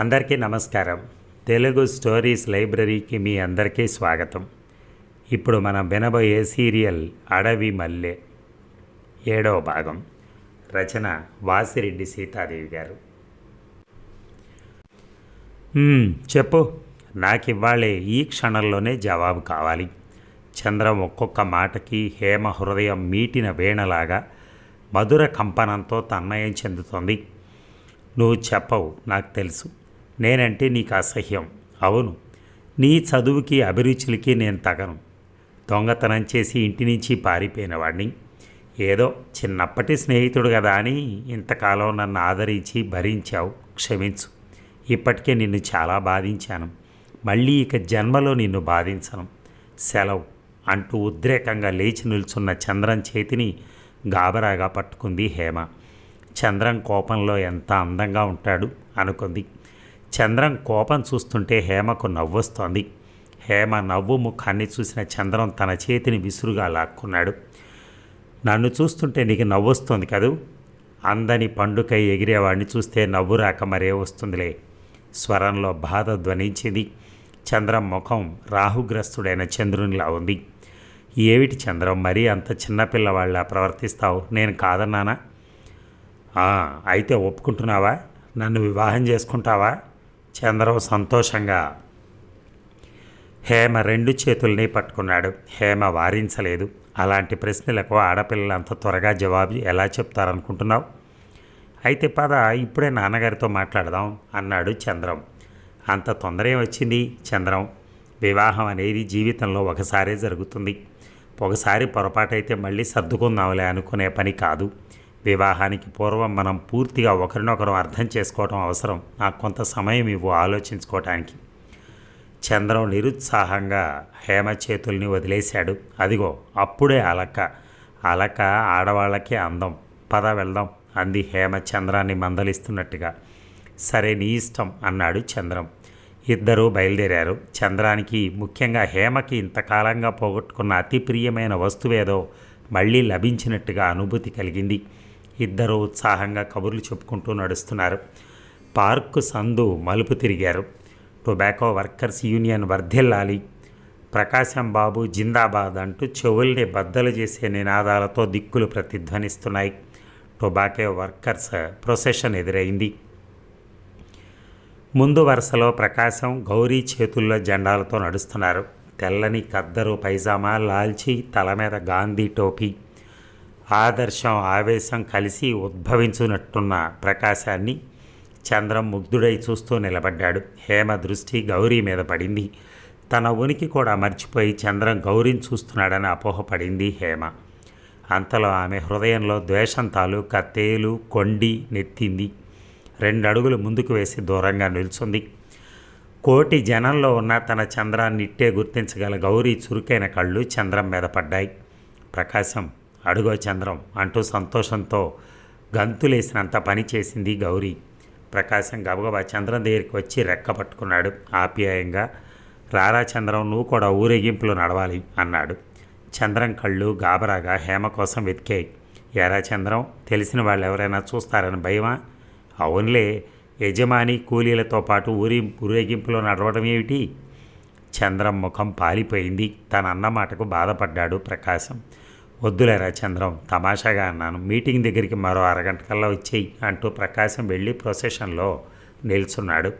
అందరికీ నమస్కారం. తెలుగు స్టోరీస్ లైబ్రరీకి మీ అందరికీ స్వాగతం. ఇప్పుడు మనం వినబోయే సీరియల్ అడవి మల్లె. ఏడవ భాగం. రచన వాసిరెడ్డి సీతాదేవి గారు. చెప్పు. నాకు ఇవ్వాళే ఈ క్షణంలోనే జవాబు కావాలి. చంద్రం ఒక్కొక్క మాటకి హేమ హృదయం మీటిన వీణలాగా మధుర కంపనంతో తన్మయం చెందుతుంది. నువ్వు చెప్పవు నాకు తెలుసు. నేనంటే నీకు అసహ్యం. అవును నీ చదువుకి అభిరుచులకి నేను తగను. దొంగతనం చేసి ఇంటి నుంచి పారిపోయినవాడిని ఏదో చిన్నప్పటి స్నేహితుడు కదా అని ఇంతకాలం నన్ను ఆదరించి భరించావు. క్షమించు. ఇప్పటికే నిన్ను చాలా బాధించాను. మళ్ళీ ఇక జన్మలో నిన్ను బాధించను. సెలవు అంటూ ఉద్రేకంగా లేచి నిల్చున్న చంద్రం చేతిని గాబరాగా పట్టుకుంది హేమ. చంద్రం కోపంలో ఎంత అందంగా ఉంటాడు అనుకుంది. చంద్రం కోపం చూస్తుంటే హేమకు నవ్వొస్తోంది. హేమ నవ్వు ముఖాన్ని చూసిన చంద్రం తన చేతిని విసురుగా లాక్కున్నాడు. నన్ను చూస్తుంటే నీకు నవ్వొస్తుంది కదూ? అందని పండుకై ఎగిరేవాడిని చూస్తే నవ్వు రాక మరే వస్తుందిలే. స్వరంలో బాధ ధ్వనించింది. చంద్రం ముఖం రాహుగ్రస్తుడైన చంద్రునిలా ఉంది. ఏమిటి చంద్రం మరీ అంత చిన్నపిల్లవాళ్ళ ప్రవర్తిస్తావు? నేను కాదన్నానా? అయితే ఒప్పుకుంటున్నావా? నన్ను వివాహం చేసుకుంటావా? చంద్రం సంతోషంగా హేమ రెండు చేతుల్ని పట్టుకున్నాడు. హేమ వారించలేదు. అలాంటి ప్రశ్నలకు ఆడపిల్లలు అంత త్వరగా జవాబు ఎలా చెప్తారనుకుంటున్నావు? అయితే పద ఇప్పుడే నాన్నగారితో మాట్లాడదాం అన్నాడు చంద్రం. అంత తొందరే వచ్చింది చంద్రం? వివాహం అనేది జీవితంలో ఒకసారే జరుగుతుంది. ఒకసారి పొరపాటైతే మళ్ళీ సర్దుకుందాంలే అనుకునే పని కాదు. వివాహానికి పూర్వం మనం పూర్తిగా ఒకరినొకరు అర్థం చేసుకోవడం అవసరం. నాకు కొంత సమయం ఇవ్వు ఆలోచించుకోవటానికి చంద్రం నిరుత్సాహంగా హేమ చేతుల్ని వదిలేశాడు. అదిగో అప్పుడే అలక. అలక ఆడవాళ్ళకి అందం. పద వెళ్దాం అంది హేమ చంద్రాన్ని మందలిస్తున్నట్టుగా. సరే నీ ఇష్టం అన్నాడు చంద్రం. ఇద్దరూ బయలుదేరారు. చంద్రానికి ముఖ్యంగా హేమకి ఇంతకాలంగా పోగొట్టుకున్న అతి ప్రియమైన వస్తువేదో మళ్ళీ లభించినట్టుగా అనుభూతి కలిగింది. ఇద్దరు ఉత్సాహంగా కబుర్లు చెప్పుకుంటూ నడుస్తున్నారు. పార్కు సందు మలుపు తిరిగారు. టొబాకో వర్కర్స్ యూనియన్ వర్ధిల్లాలి. ప్రకాశం బాబు జిందాబాద్ అంటూ చెవుల్ని బద్దలు చేసే నినాదాలతో దిక్కులు ప్రతిధ్వనిస్తున్నాయి. టొబాకో వర్కర్స్ ప్రొసెషన్ ఎదురైంది. ముందు వరుసలో ప్రకాశం గౌరీ చేతుల్లో జెండాలతో నడుస్తున్నారు. తెల్లని కద్దరు పైజామా లాల్చి తల మీద గాంధీ టోపీ. ఆదర్శం ఆవేశం కలిసి ఉద్భవించున్నట్టున్న ప్రకాశాన్ని చంద్రం ముగ్ధుడై చూస్తూ నిలబడ్డాడు. హేమ దృష్టి గౌరీ మీద పడింది. తన ఉనికి కూడా మర్చిపోయి చంద్రం గౌరీని చూస్తున్నాడని అపోహపడింది హేమ. అంతలో ఆమె హృదయంలో ద్వేషం తాలూకా తేలు కొండి నెత్తింది. రెండు అడుగులు ముందుకు వేసి దూరంగా నిల్చుంది. కోటి జనంలో ఉన్న తన చంద్రాన్ని ఇట్టే గుర్తించగల గౌరీ చురుకైన కళ్ళు చంద్రం మీద పడ్డాయి. ప్రకాశం అడుగో చంద్రం అంటూ సంతోషంతో గంతులేసినంత పని చేసింది గౌరీ. ప్రకాశం గబగబా చంద్రం దగ్గరికి వచ్చి రెక్క పట్టుకున్నాడు. ఆప్యాయంగా రారా చంద్రం నువ్వు కూడా ఊరేగింపులో నడవాలి అన్నాడు. చంద్రం కళ్ళు గాబరాగా హేమ కోసం వెతికాయి. ఎరా చంద్రం తెలిసిన వాళ్ళు ఎవరైనా చూస్తారని భయమా? అవునులే యజమాని కూలీలతో పాటు ఊరి ఊరేగింపులో నడవడం ఏమిటి? చంద్రం ముఖం పాలిపోయింది. తన అన్న మాటకు బాధపడ్డాడు ప్రకాశం. వద్దులేరా చంద్రం తమాషాగా అన్నాను. మీటింగ్ దగ్గరికి మరో అరగంట కల్లా వచ్చేయి అంటూ ప్రకాశం వెళ్ళి ప్రొసెషన్లో నిల్చున్నాడు.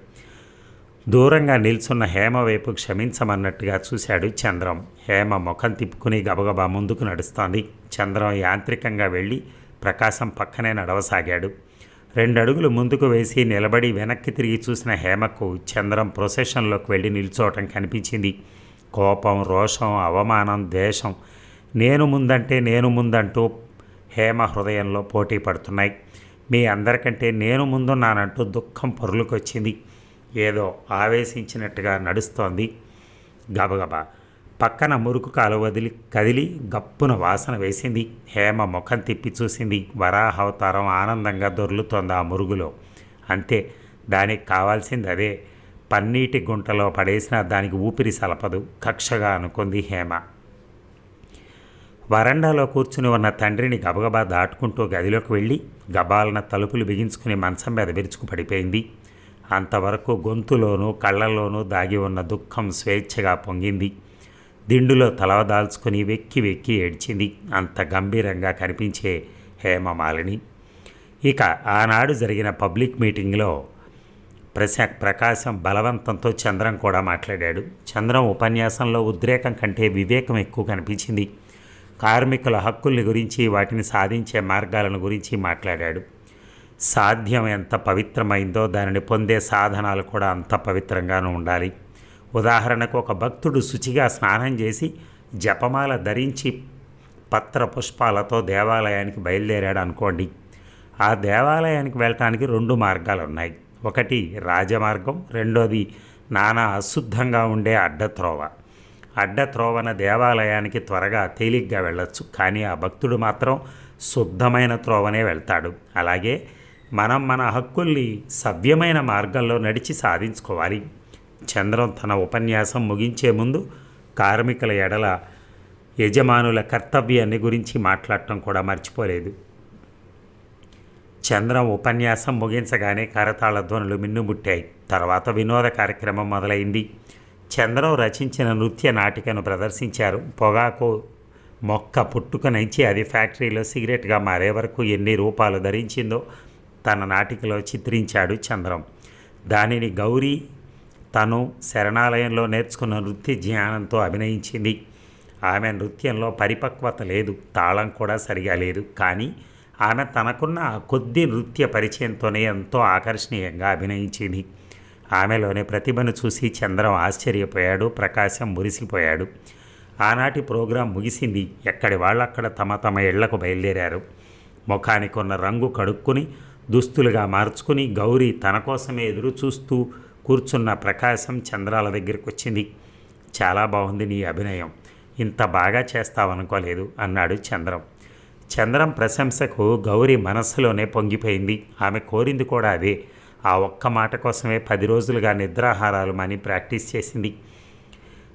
దూరంగా నిల్చున్న హేమ వైపు క్షమించమన్నట్టుగా చూశాడు చంద్రం. హేమ ముఖం తిప్పుకుని గబగబా ముందుకు నడుస్తోంది. చంద్రం యాంత్రికంగా వెళ్ళి ప్రకాశం పక్కనే నడవసాగాడు. రెండు అడుగులు ముందుకు వేసి నిలబడి వెనక్కి తిరిగి చూసిన హేమకు చంద్రం ప్రొసెషన్లోకి వెళ్ళి నిల్చోవటం కనిపించింది. కోపం రోషం అవమానం ద్వేషం. నేను ముందంటే నేను ముందంటూ హేమ హృదయంలో పోటీ పడుతున్నాయి. మీ అందరికంటే నేను ముందున్నానంటూ దుఃఖం పొరులుకొచ్చింది. ఏదో ఆవేశించినట్టుగా నడుస్తోంది. గబగబా పక్కన మురుకు కాలు వదిలి కదిలి గప్పున వాసన వేసింది. హేమ ముఖం తిప్పి చూసింది. వరాహవతారం ఆనందంగా దొర్లుతోంది ఆ మురుగులో. అంతే దానికి కావాల్సింది అదే. పన్నీటి గుంటలో పడేసిన దానికి ఊపిరి సలపదు కక్షగా అనుకుంది హేమ. వరండాలో కూర్చుని ఉన్న తండ్రిని గబగబా దాటుకుంటూ గదిలోకి వెళ్ళి గబాలన తలుపులు బిగించుకుని మంచం మీద విరుచుకు పడిపోయింది. అంతవరకు గొంతులోనూ కళ్ళల్లోనూ దాగి ఉన్న దుఃఖం స్వేచ్ఛగా పొంగింది. దిండులో తలవదాల్చుకుని వెక్కి వెక్కి ఏడ్చింది. అంత గంభీరంగా కనిపించే హేమమాలిని. ఇక ఆనాడు జరిగిన పబ్లిక్ మీటింగ్లో ప్రశా ప్రకాశం బలవంతంతో చంద్రం కూడా మాట్లాడాడు. చంద్రం ఉపన్యాసంలో ఉద్రేకం కంటే వివేకం ఎక్కువ కనిపించింది. కార్మికుల హక్కుల్ని గురించి వాటిని సాధించే మార్గాలను గురించి మాట్లాడాడు. సాధ్యం ఎంత పవిత్రమైందో దానిని పొందే సాధనాలు కూడా అంత పవిత్రంగానూ ఉండాలి. ఉదాహరణకు ఒక భక్తుడు శుచిగా స్నానం చేసి జపమాల ధరించి పత్ర పుష్పాలతో దేవాలయానికి బయలుదేరాడు అనుకోండి. ఆ దేవాలయానికి వెళ్ళటానికి రెండు మార్గాలు ఉన్నాయి. ఒకటి రాజమార్గం రెండోది నానా అశుద్ధంగా ఉండే అడ్డత్రోవ. అడ్డత్రోవన దేవాలయానికి త్వరగా తేలిగ్గా వెళ్ళొచ్చు కానీ ఆ భక్తుడు మాత్రం శుద్ధమైన త్రోవనే వెళ్తాడు. అలాగే మనం మన హక్కుల్ని సవ్యమైన మార్గంలో నడిచి సాధించుకోవాలి. చంద్రం తన ఉపన్యాసం ముగించే ముందు కార్మికుల ఎడల యజమానుల కర్తవ్యాన్ని గురించి మాట్లాడటం కూడా మర్చిపోలేదు. చంద్రం ఉపన్యాసం ముగించగానే కరతాళ ధ్వనులు మిన్నుముట్టాయి. తర్వాత వినోద కార్యక్రమం మొదలైంది. చంద్రం రచించిన నృత్య నాటికను ప్రదర్శించారు. పొగాకు మొక్క పుట్టుకనించి అది ఫ్యాక్టరీలో సిగరెట్గా మారే వరకు ఎన్ని రూపాలు ధరించిందో తన నాటికలో చిత్రించాడు చంద్రం. దానిని గౌరీ తను శరణాలయంలో నేర్చుకున్న నృత్య జ్ఞానంతో అభినయించింది. ఆమె నృత్యంలో పరిపక్వత లేదు తాళం కూడా సరిగా లేదు. కానీ ఆమె తనకున్న ఆ కొద్ది నృత్య పరిచయంతోనే ఎంతో ఆకర్షణీయంగా అభినయించింది. ఆమెలోని ప్రతిభను చూసి చంద్రం ఆశ్చర్యపోయాడు ప్రకాశం మురిసిపోయాడు. ఆనాటి ప్రోగ్రాం ముగిసింది. ఎక్కడి వాళ్ళక్కడ తమ తమ ఇళ్ళకు బయలుదేరారు. ముఖానికి ఉన్న రంగు కడుక్కుని దుస్తులుగా మార్చుకుని గౌరీ తన కోసమే ఎదురు చూస్తూ కూర్చున్న ప్రకాశం చంద్రాల దగ్గరికి వచ్చింది. చాలా బాగుంది నీ అభినయం. ఇంత బాగా చేస్తావనుకోలేదు అన్నాడు చంద్రం. చంద్రం ప్రశంసకు గౌరీ మనస్సులోనే పొంగిపోయింది. ఆమె కోరింది కూడా అదే. ఆ ఒక్క మాట కోసమే పది రోజులుగా నిద్రాహారాలు మాని ప్రాక్టీస్ చేసింది.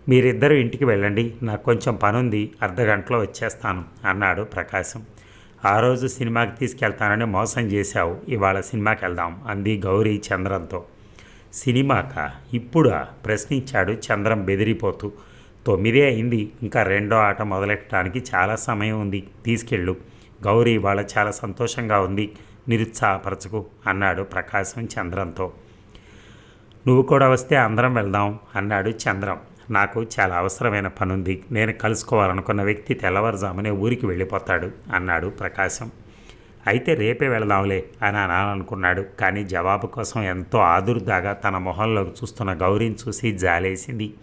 మీరిద్దరూ ఇంటికి వెళ్ళండి. నాకు కొంచెం పనుంది. అర్ధగంటలో వచ్చేస్తాను అన్నాడు ప్రకాశం. ఆ రోజు సినిమాకి తీసుకెళ్తానని మోసం చేశావు. ఇవాళ సినిమాకి వెళ్దాం అంది గౌరీ చంద్రంతో. సినిమాక? ఇప్పుడా? ప్రశ్నించాడు చంద్రం బెదిరిపోతూ. తొమ్మిదే అయింది. ఇంకా రెండో ఆట మొదలెట్టడానికి చాలా సమయం ఉంది. తీసుకెళ్ళు. గౌరీ ఇవాళ చాలా సంతోషంగా ఉంది. నిరుత్సాహపరచకు అన్నాడు ప్రకాశం చంద్రంతో. నువ్వు కూడా వస్తే అందరం వెళ్దాం అన్నాడు చంద్రం. నాకు చాలా అవసరమైన పనుంది. నేను కలుసుకోవాలనుకున్న వ్యక్తి తెల్లవారుజామునే ఊరికి వెళ్ళిపోతాడు అన్నాడు ప్రకాశం. అయితే రేపే వెళదాంలే అని అనాలనుకున్నాడు కానీ జవాబు కోసం ఎంతో ఆదుర్దాగా తన మొహంలోకి చూస్తున్న గౌరీని చూసి జాలేసింది.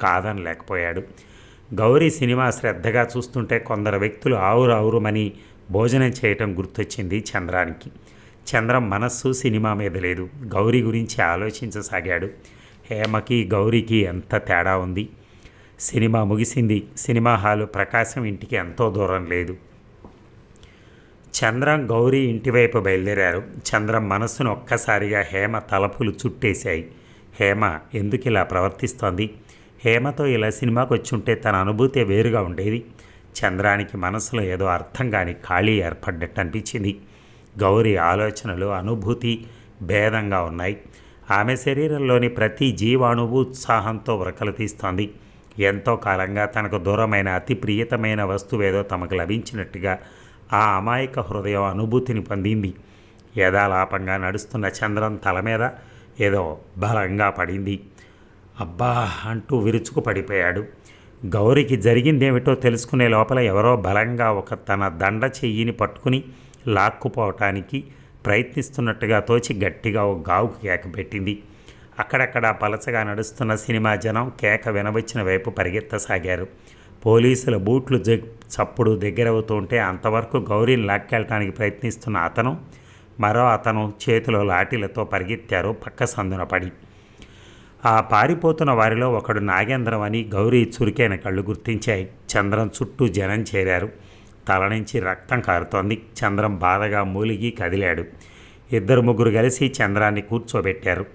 కాదని లేకపోయాడు గౌరీ సినిమా శ్రద్ధగా చూస్తుంటే కొందరు వ్యక్తులు ఆవురు ఆవురుమని భోజనం చేయటం గుర్తొచ్చింది చంద్రానికి. చంద్రం మనస్సు సినిమా మీద లేదు. గౌరీ గురించి ఆలోచించసాగాడు. హేమకి గౌరీకి ఎంత తేడా ఉంది? సినిమా ముగిసింది. సినిమా హాలు ప్రకాశం ఇంటికి ఎంతో దూరం లేదు. చంద్రం గౌరీ ఇంటివైపు బయలుదేరారు. చంద్రం మనస్సును ఒక్కసారిగా హేమ తలపులు చుట్టేశాయి. హేమ ఎందుకు ఇలా ప్రవర్తిస్తోంది? హేమతో ఇలా సినిమాకి వచ్చి ఉంటే తన అనుభూతి వేరుగా ఉండేది. చంద్రానికి మనసులో ఏదో అర్థం కాని ఖాళీ ఏర్పడ్డట్టు అనిపించింది. గౌరీ ఆలోచనలు అనుభూతి భేదంగా ఉన్నాయి. ఆమె శరీరంలోని ప్రతి జీవాణువు ఉత్సాహంతో వ్రకలు తీస్తోంది. ఎంతో కాలంగా తనకు దూరమైన అతి ప్రియతమైన వస్తువేదో తమకు లభించినట్టుగా ఆ అమాయక హృదయం అనుభూతిని పొందింది. యథాలాపంగా నడుస్తున్న చంద్రం తల మీద ఏదో బలంగా పడింది. అబ్బా అంటూ విరుచుకు పడిపోయాడు. గౌరికి జరిగిందేమిటో తెలుసుకునే లోపల ఎవరో బలంగా ఒక తన దండ చెయ్యిని పట్టుకుని లాక్కుపోవటానికి ప్రయత్నిస్తున్నట్టుగా తోచి గట్టిగా ఒక గావుకు కేక పెట్టింది. అక్కడక్కడ పలచగా నడుస్తున్న సినిమా జనం కేక వినవచ్చిన వైపు పరిగెత్తసాగారు. పోలీసుల బూట్లు జగ్ చప్పుడు దగ్గరవుతుంటే అంతవరకు గౌరీని లాక్కెళ్ళటానికి ప్రయత్నిస్తున్న అతను మరో అతను చేతిలో లాఠీలతో పరిగెత్తారు పక్క సందున పడి. ఆ పారిపోతున్న వారిలో ఒకడు నాగేంద్రం అని గౌరీ చురికైన కళ్ళు గుర్తించాయి. చంద్రం చుట్టూ జనం చేరారు. తల నుంచి రక్తం కారుతోంది. చంద్రం బాధగా మూలిగి కదిలాడు. ఇద్దరు ముగ్గురు కలిసి చంద్రాన్ని కూర్చోబెట్టారు.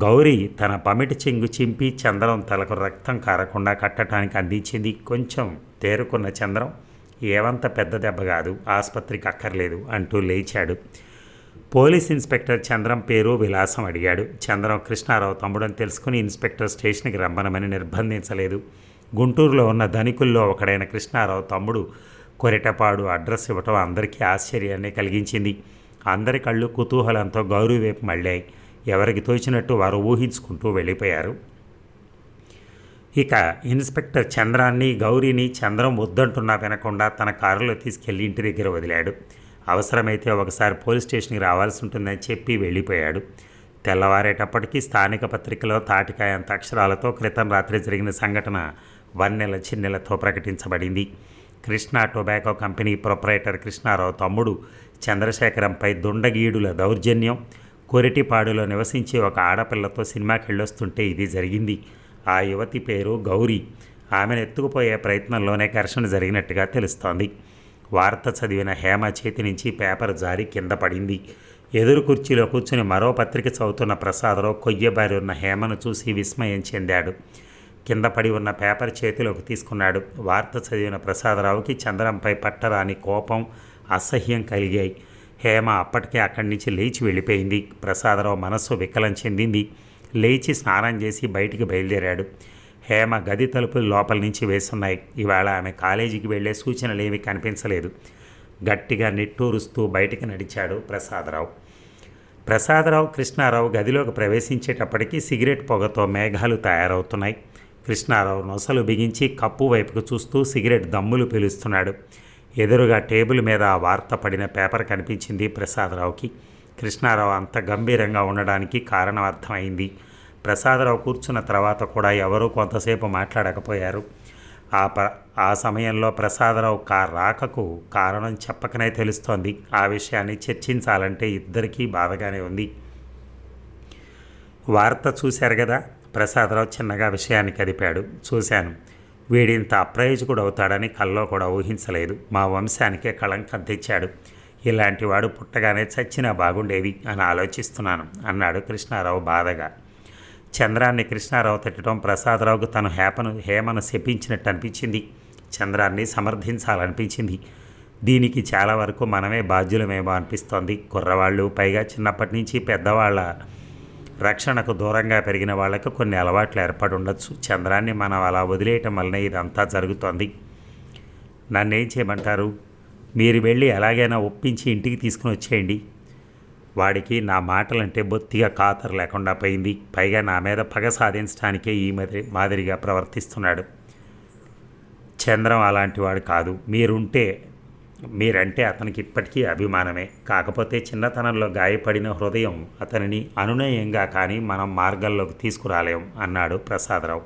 గౌరీ తన పమిటి చెంగు చింపి చంద్రం తలకు రక్తం కారకుండా కట్టడానికి అందించింది. కొంచెం తేరుకున్న చంద్రం ఏవంత పెద్ద దెబ్బ కాదు ఆసుపత్రికి అక్కర్లేదు అంటూ లేచాడు. పోలీస్ ఇన్స్పెక్టర్ చంద్రం పేరు విలాసం అడిగాడు. చంద్రం కృష్ణారావు తమ్ముడని తెలుసుకుని ఇన్స్పెక్టర్ స్టేషన్కి రమ్మనమని నిర్బంధించలేదు. గుంటూరులో ఉన్న ధనికుల్లో ఒకడైన కృష్ణారావు తమ్ముడు కొరిటపాడు అడ్రస్ ఇవ్వటం అందరికీ ఆశ్చర్యాన్ని కలిగించింది. అందరి కళ్ళు కుతూహలంతో గౌరవ వైపు మళ్ళాయి. ఎవరికి తోచినట్టు వారు ఊహించుకుంటూ వెళ్ళిపోయారు. ఇక ఇన్స్పెక్టర్ చంద్రాన్ని గౌరీని చంద్రం వద్దంటున్నా వినకుండా తన కారులో తీసుకెళ్ళి ఇంటి దగ్గర వదిలాడు. అవసరమైతే ఒకసారి పోలీస్ స్టేషన్కి రావాల్సి ఉంటుందని చెప్పి వెళ్ళిపోయాడు. తెల్లవారేటప్పటికీ స్థానిక పత్రికలో తాటికాయ అంత అక్షరాలతో క్రితం రాత్రి జరిగిన సంఘటన వన్నెల చిన్నెలతో ప్రకటించబడింది. Krishna tobacco company proprietor Krishna Rao తమ్ముడు చంద్రశేఖరంపై దుండగీడుల దౌర్జన్యం కొరిటిపాడులో నివసించే ఒక ఆడపిల్లతో సినిమాకి వెళ్ళొస్తుంటే ఇది జరిగింది. ఆ యువతి పేరు గౌరీ. ఆమెను ఎత్తుకుపోయే ప్రయత్నంలోనే ఘర్షణ జరిగినట్టుగా తెలుస్తోంది. వార్త చదివిన హేమ చేతి నుంచి పేపర్ జారి కింద పడింది. ఎదురు కుర్చీలో కూర్చుని మరో పత్రిక చదువుతున్న ప్రసాదరావు కొయ్యబారి ఉన్న హేమను చూసి విస్మయం చెందాడు. కింద పడి ఉన్న పేపర్ చేతిలోకి తీసుకున్నాడు. వార్త చదివిన ప్రసాదరావుకి చంద్రంపై పట్టరాని కోపం అసహ్యం కలిగాయి. హేమ అప్పటికే అక్కడి నుంచి లేచి వెళ్ళిపోయింది. ప్రసాదరావు మనస్సు వికలం చెందింది. లేచి స్నానం చేసి బయటికి బయలుదేరాడు. హేమ గది తలుపులు లోపల నుంచి వేస్తున్నాయి. ఇవాళ ఆమె కాలేజీకి వెళ్ళే సూచనలు ఏమీ కనిపించలేదు. గట్టిగా నిట్టూరుస్తూ బయటికి నడిచాడు ప్రసాదరావు. ప్రసాదరావు కృష్ణారావు గదిలోకి ప్రవేశించేటప్పటికీ సిగరెట్ పొగతో మేఘాలు తయారవుతున్నాయి. కృష్ణారావు నొసలు బిగించి కప్పు వైపుకు చూస్తూ సిగరెట్ దమ్ములు పీలుస్తున్నాడు. ఎదురుగా టేబుల్ మీద ఆ వార్త పడిన పేపర్ కనిపించింది ప్రసాదరావుకి. కృష్ణారావు అంత గంభీరంగా ఉండడానికి కారణం అర్థమైంది ప్రసాదరావు కూర్చున్న తర్వాత కూడా ఎవరూ కొంతసేపు మాట్లాడకపోయారు. ఆ ప ఆ సమయంలో ప్రసాదరావు కా రాకకు కారణం చెప్పకనే తెలుస్తోంది. ఆ విషయాన్ని చర్చించాలంటే ఇద్దరికీ బాధగానే ఉంది. వార్త చూశారు కదా? ప్రసాదరావు చిన్నగా విషయాన్ని కదిపాడు. చూశాను. వీడింత అప్రయోజకుడు అవుతాడని కల్లో కూడా ఊహించలేదు. మా వంశానికే కళంకం తెచ్చాడు ఇలాంటి వాడు పుట్టగానే చచ్చినా బాగుండేవి అని ఆలోచిస్తున్నాను అన్నాడు కృష్ణారావు బాధగా. చంద్రాన్ని కృష్ణారావు తిట్టడం ప్రసాదరావుకు తను హేపను హేమను శపించినట్టు అనిపించింది. చంద్రాన్ని సమర్థించాలనిపించింది. దీనికి చాలా వరకు మనమే బాధ్యులమేమో అనిపిస్తోంది. కుర్రవాళ్ళు పైగా చిన్నప్పటి నుంచి పెద్దవాళ్ళ రక్షణకు దూరంగా పెరిగిన వాళ్ళకు కొన్ని అలవాట్లు ఏర్పడి ఉండొచ్చు చంద్రాన్ని మనం అలా వదిలేయటం వల్లనే ఇదంతా జరుగుతోంది. నన్నేం చేయమంటారు? మీరు వెళ్ళి ఎలాగైనా ఒప్పించి ఇంటికి తీసుకుని వచ్చేయండి. వాడికి నా మాటలంటే బొత్తిగా ఖాతరు లేకుండా పోయింది. పైగా నా మీద పగ సాధించడానికే ఈ మాదిరి మాదిరిగా ప్రవర్తిస్తున్నాడు. చంద్రం అలాంటి వాడు కాదు. మీరుంటే మీరంటే అతనికి ఇప్పటికీ అభిమానమే. కాకపోతే చిన్నతనంలో గాయపడిన హృదయం అతనిని అనునయంగా కానీ మనం మార్గంలోకి తీసుకురాలేం అన్నాడు ప్రసాదరావు.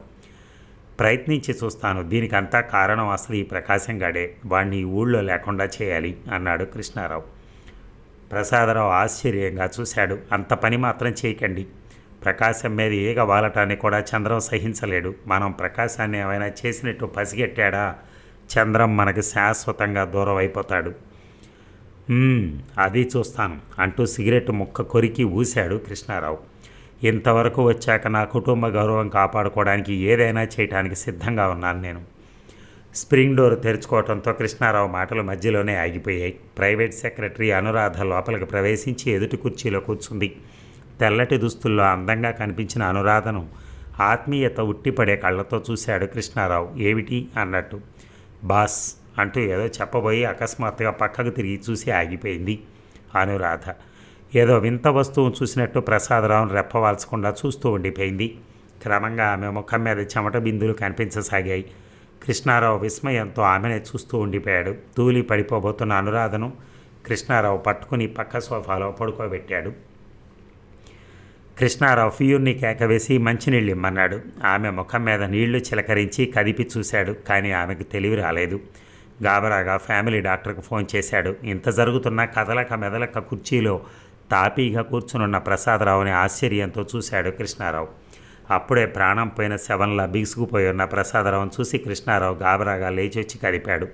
ప్రయత్నించి చూస్తాను. దీనికంతా కారణం అసలు ఈ ప్రకాశం గాడే. వాణ్ణి ఊళ్ళో లేకుండా చేయాలి అన్నాడు కృష్ణారావు. ప్రసాదరావు ఆశ్చర్యంగా చూశాడు. అంత పని మాత్రం చేయకండి. ప్రకాశం మీద ఈగ వాలటాన్ని కూడా చంద్రం సహించలేడు. మనం ప్రకాశాన్ని ఏమైనా చేసినట్టు పసిగెట్టాడా? చంద్రం మనకు శాశ్వతంగా దూరం అయిపోతాడు. అది చూస్తాను అంటూ సిగరెట్ ముక్క కొరికి ఊశాడు కృష్ణారావు. ఇంతవరకు వచ్చాక నా కుటుంబ గౌరవం కాపాడుకోవడానికి ఏదైనా చేయడానికి సిద్ధంగా ఉన్నాను నేను. స్ప్రింగ్ డోర్ తెరుచుకోవడంతో కృష్ణారావు మాటలు మధ్యలోనే ఆగిపోయాయి. ప్రైవేట్ సెక్రటరీ అనురాధ లోపలికి ప్రవేశించి ఎదుటి కుర్చీలో కూర్చుంది. తెల్లటి దుస్తుల్లో అందంగా కనిపించిన అనురాధను ఆత్మీయత ఉట్టిపడే కళ్ళతో చూశాడు కృష్ణారావు. ఏమిటి? అన్నట్టు. బాస్ అంటూ ఏదో చెప్పబోయి అకస్మాత్తుగా పక్కకు తిరిగి చూసి ఆగిపోయింది అనురాధ. ఏదో వింత వస్తువు చూసినట్టు ప్రసాదరావును రెప్పవాల్చకుండా చూస్తూ ఉండిపోయింది. క్రమంగా ఆమె ముఖం మీద చెమట బిందులు కనిపించసాగాయి. కృష్ణారావు విస్మయంతో ఆమెనే చూస్తూ ఉండిపోయాడు. తూలి పడిపోబోతున్న అనురాధను కృష్ణారావు పట్టుకుని పక్క సోఫాలో పడుకోబెట్టాడు. కృష్ణారావు ఫియూర్ని కేకవేసి మంచినీళ్ళు ఇమ్మన్నాడు. ఆమె ముఖం మీద నీళ్ళు చిలకరించి కదిపి చూశాడు కానీ ఆమెకు తెలివి రాలేదు. గాబరాగా ఫ్యామిలీ డాక్టర్కు ఫోన్ చేశాడు. ఇంత జరుగుతున్న కదలక మెదలక కుర్చీలో తాపీగా కూర్చునున్న ప్రసాదరావుని ఆశ్చర్యంతో చూశాడు కృష్ణారావు. అప్పుడే ప్రాణం పోయిన శవంలా బిగుసుకుపోయి ఉన్న ప్రసాదరావును చూసి కృష్ణారావు గాబరాగా లేచొచ్చి కదిపాడు.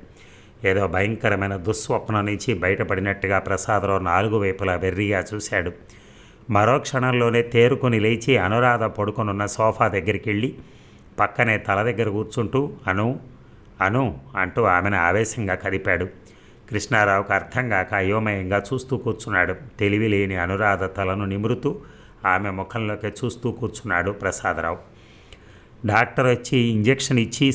ఏదో భయంకరమైన దుస్వప్నం నుంచి బయటపడినట్టుగా ప్రసాదరావు నాలుగు వైపులా వెర్రిగా చూశాడు. మరో క్షణంలోనే తేరుకొని లేచి అనురాధ పడుకొనున్న సోఫా దగ్గరికి వెళ్ళి పక్కనే తల దగ్గర కూర్చుంటూ అను అను అంటూ ఆమెను ఆవేశంగా కదిపాడు. కృష్ణారావుకు అర్థం కాక అయోమయంగా చూస్తూ కూర్చున్నాడు. తెలివి లేని అనురాధ తలను నిమురుతూ ఆమె ముఖంలోకి చూస్తూ కూర్చున్నాడు ప్రసాదరావు. డాక్టర్ వచ్చి ఇంజెక్షన్ ఇచ్చి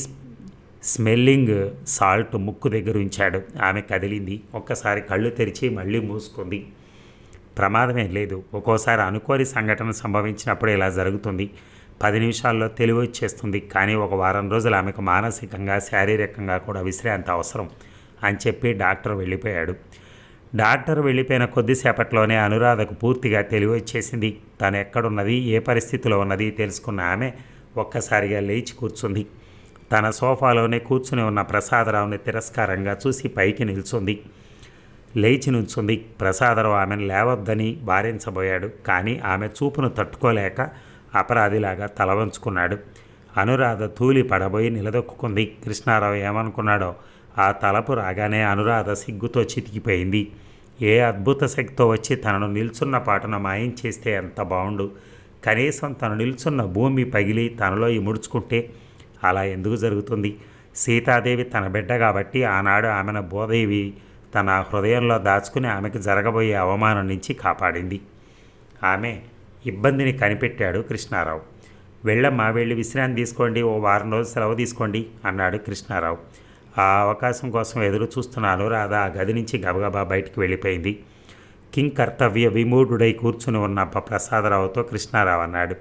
స్మెల్లింగ్ సాల్ట్ ముక్కు దగ్గర ఉంచాడు. ఆమె కదిలింది. ఒక్కసారి కళ్ళు తెరిచి మళ్ళీ మూసుకుంది. ప్రమాదమేం లేదు. ఒక్కోసారి అనుకోని సంఘటన సంభవించినప్పుడు ఇలా జరుగుతుంది. పది నిమిషాల్లో తెలివి వచ్చేస్తుంది. కానీ ఒక వారం రోజులు ఆమెకు మానసికంగా శారీరకంగా కూడా విశ్రాంతి అవసరం అని చెప్పి డాక్టర్ వెళ్ళిపోయాడు. డాక్టర్ వెళ్ళిపోయిన కొద్దిసేపట్లోనే అనురాధకు పూర్తిగా తెలివి వచ్చేసింది. తను ఎక్కడున్నది ఏ పరిస్థితిలో ఉన్నది తెలుసుకున్న ఆమె ఒక్కసారిగా లేచి కూర్చుంది. తన సోఫాలోనే కూర్చుని ఉన్న ప్రసాదరావుని తిరస్కారంగా చూసి పైకి నిల్చుంది. లేచి నుంచుంది ప్రసాదరావు ఆమెను లేవద్దని వారించబోయాడు. కానీ ఆమె చూపును తట్టుకోలేక అపరాధిలాగా తలవంచుకున్నాడు. అనురాధ తూలి పడబోయి నిలదొక్కుంది కృష్ణారావు ఏమనుకున్నాడో ఆ తలపు రాగానే అనురాధ సిగ్గుతో చితికిపోయింది. ఏ అద్భుత శక్తితో వచ్చి తనను నిల్చున్న పాటను మాయం చేస్తే ఎంత బాగుండు కనీసం తను నిల్చున్న భూమి పగిలి తనలో ఇముడుచుకుంటే అలా ఎందుకు జరుగుతుంది? సీతాదేవి తన బిడ్డ కాబట్టి ఆనాడు ఆమెను భూదేవి తన హృదయంలో దాచుకుని ఆమెకు జరగబోయే అవమానం నుంచి కాపాడింది. ఆమె ఇబ్బందిని కనిపెట్టాడు కృష్ణారావు. వెళ్ళమ్మా వెళ్ళి విశ్రాంతి తీసుకోండి ఓ వారం రోజులు సెలవు తీసుకోండి అన్నాడు కృష్ణారావు. ఆ అవకాశం కోసం ఎదురు చూస్తున్నాను అనురాధ ఆ గది నుంచి గబగబా బయటికి వెళ్ళిపోయింది. కింగ్ కర్తవ్య విమూఢుడై కూర్చుని ఉన్న ప్రసాదరావుతో కృష్ణారావు అన్నాడు.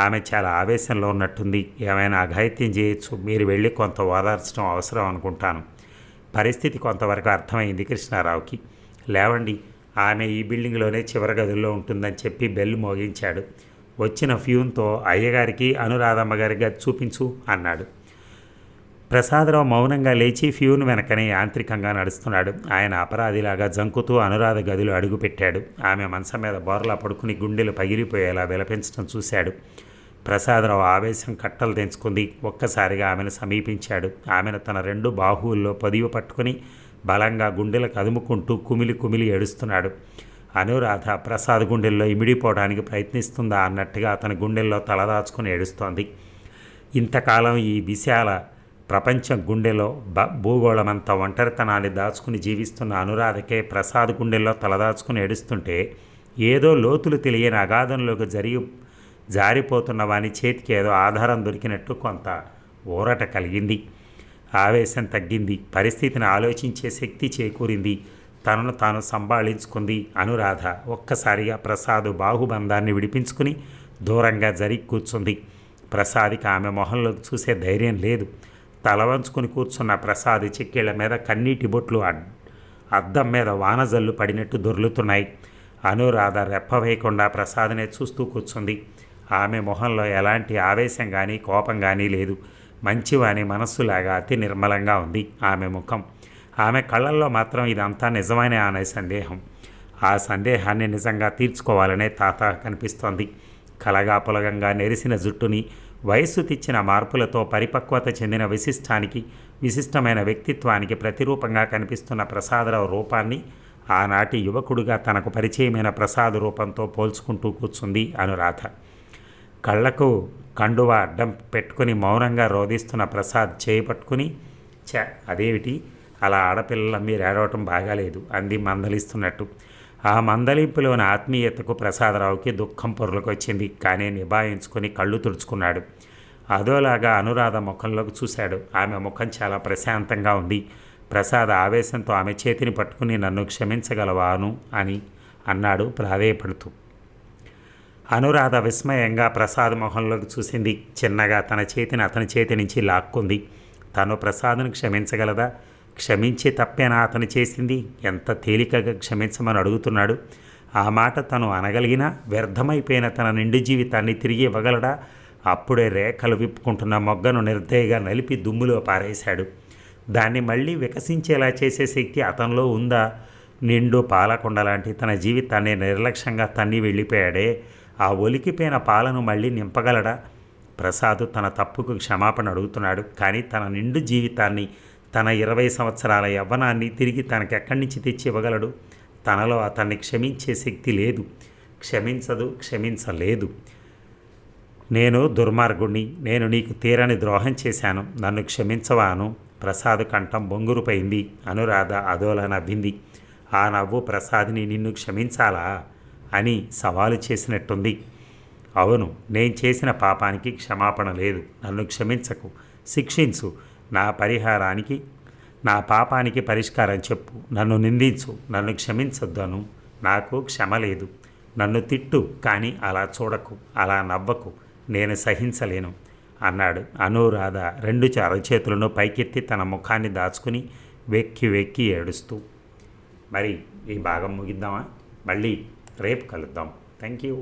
ఆమె చాలా ఆవేశంలో ఉన్నట్టుంది. ఏమైనా అఘాయిత్యం చేయొచ్చు. మీరు వెళ్ళి కొంత ఓదార్చడం అవసరం అనుకుంటాను. పరిస్థితి కొంతవరకు అర్థమైంది కృష్ణారావుకి. లేవండి ఆమె ఈ బిల్డింగ్లోనే చివరి గదుల్లో ఉంటుందని చెప్పి బెల్ మోగించాడు. వచ్చిన ఫ్యూన్తో అయ్యగారికి అనురాధమ్మ గారి గది చూపించు అన్నాడు. ప్రసాదరావు మౌనంగా లేచి ఫ్యూన్ వెనకనే యాంత్రికంగా నడుస్తున్నాడు. ఆయన అపరాధిలాగా జంకుతూ అనురాధ గదిలో అడుగుపెట్టాడు. ఆమె మనస మీద బోర్లా పడుకుని గుండెలు పగిలిపోయేలా విలపించడం చూశాడు. ప్రసాదరావు ఆవేశం కట్టలు తెంచుకుంది. ఒక్కసారిగా ఆమెను సమీపించాడు. ఆమెను తన రెండు బాహువుల్లో పదివి పట్టుకుని బలంగా గుండెలకు అదుముకుంటూ కుమిలి కుమిలి ఏడుస్తున్నాడు. అనురాధ ప్రసాద్ గుండెల్లో ఇమిడిపోవడానికి ప్రయత్నిస్తుందా అన్నట్టుగా అతని గుండెల్లో తలదాచుకుని ఏడుస్తోంది. ఇంతకాలం ఈ విశాల ప్రపంచం గుండెలో బ భూగోళమంతా ఒంటరితనాన్ని దాచుకుని జీవిస్తున్న అనురాధకే ప్రసాద్ గుండెల్లో తలదాచుకుని ఏడుస్తుంటే ఏదో లోతులు తెలియని అగాధంలోకి జరిగి జారిపోతున్న వాని చేతికి ఏదో ఆధారం దొరికినట్టు కొంత ఊరట కలిగింది. ఆవేశం తగ్గింది. పరిస్థితిని ఆలోచించే శక్తి చేకూరింది. తనను తాను సంభాళించుకుంది అనురాధ. ఒక్కసారిగా ప్రసాద్ బాహుబంధాన్ని విడిపించుకుని దూరంగా జరిగి కూర్చుంది. ప్రసాద్కి ఆమె మొహంలోకి చూసే ధైర్యం లేదు. తల వంచుకుని కూర్చున్న ప్రసాద్ చిక్కేళ్ళ మీద కన్నీటి బొట్లు అడ్ అద్దం మీద వానజల్లు పడినట్టు దొర్లుతున్నాయి. అనురాధ రెప్ప వేయకుండా ప్రసాద్నే చూస్తూ కూర్చుంది. ఆమె మొహంలో ఎలాంటి ఆవేశం కానీ కోపం కానీ లేదు. మంచివాని మనస్సులాగా అతి నిర్మలంగా ఉంది ఆమె ముఖం. ఆమె కళ్ళల్లో మాత్రం ఇదంతా నిజమైన అనే సందేహం. ఆ సందేహాన్ని నిజంగా తీర్చుకోవాలనే తాత కనిపిస్తోంది. కలగా పులగంగా నెరిసిన జుట్టుని వయస్సు తెచ్చిన మార్పులతో పరిపక్వత చెందిన విశిష్టానికి విశిష్టమైన వ్యక్తిత్వానికి ప్రతిరూపంగా కనిపిస్తున్న ప్రసాదరావు రూపాన్ని ఆనాటి యువకుడుగా తనకు పరిచయమైన ప్రసాద రూపంతో పోల్చుకుంటూ కూర్చుంది అనురాధ. కళ్ళకు కండువ అడ్డం పెట్టుకుని మౌనంగా రోధిస్తున్న ప్రసాద్ చేయి పట్టుకుని చ అదేమిటి? అలా ఆడపిల్లల మీరు ఏడవటం బాగాలేదు అంది మందలిస్తున్నట్టు. ఆ మందలింపులోని ఆత్మీయతకు ప్రసాదరావుకి దుఃఖం పొరలకొచ్చింది కానీ నిభాయించుకొని కళ్ళు తుడుచుకున్నాడు. అదోలాగా అనురాధ ముఖంలోకి చూశాడు. ఆమె ముఖం చాలా ప్రశాంతంగా ఉంది. ప్రసాద్ ఆవేశంతో ఆమె చేతిని పట్టుకుని నన్ను క్షమించగలవాను అని అన్నాడు ప్రాధేయపడుతూ. అనురాధ విస్మయంగా ప్రసాద్ మొహంలోకి చూసింది. చిన్నగా తన చేతిని అతని చేతి నుంచి లాక్కుంది. తను ప్రసాద్ను క్షమించగలదా? క్షమించి తప్పేనా అతను చేసింది? ఎంత తేలికగా క్షమించమని అడుగుతున్నాడు. ఆ మాట తను అనగలిగినా వ్యర్థమైపోయిన తన నిండు జీవితాన్ని తిరిగి ఇవ్వగలడా? అప్పుడే రేఖలు విప్పుకుంటున్న మొగ్గను నిర్దయగా నలిపి దుమ్ములో పారేశాడు. దాన్ని మళ్ళీ వికసించేలా చేసే శక్తి అతనిలో ఉందా? నిండు పాలకొండ లాంటి తన జీవితాన్ని నిర్లక్ష్యంగా తన్ని వెళ్ళిపోయాడే ఆ ఒలికిపోయిన పాలను మళ్ళీ నింపగలడా? ప్రసాద్ తన తప్పుకు క్షమాపణ అడుగుతున్నాడు. కానీ తన నిండు జీవితాన్ని తన ఇరవై సంవత్సరాల యవ్వనాన్ని తిరిగి తనకెక్కడి నుంచి తెచ్చి ఇవ్వగలడు? తనలో అతన్ని క్షమించే శక్తి లేదు. క్షమించదు క్షమించలేదు. నేను దుర్మార్గుణ్ణి నేను నీకు తీరని ద్రోహం చేశాను. నన్ను క్షమించవాను. ప్రసాద్ కంఠం బొంగురుపోయింది. అనురాధ అదోలా నవ్వింది. ఆ నవ్వు ప్రసాద్ని నిన్ను క్షమించాలా? అని సవాలు చేసినట్టుంది. అవును నేను చేసిన పాపానికి క్షమాపణ లేదు. నన్ను క్షమించకు శిక్షించు. నా పరిహారానికి నా పాపానికి పరిష్కారం చెప్పు. నన్ను నిందించు. నన్ను క్షమించొద్దను నాకు క్షమ లేదు. నన్ను తిట్టు కానీ అలా చూడకు అలా నవ్వకు. నేను సహించలేను అన్నాడు అనురాధ రెండు అరచేతులను పైకెత్తి తన ముఖాన్ని దాచుకుని వెక్కి వెక్కి ఏడుస్తూ. మరి ఈ భాగం ముగిద్దామా? మళ్ళీ రేపు కలుద్దాం థ్యాంక్ యూ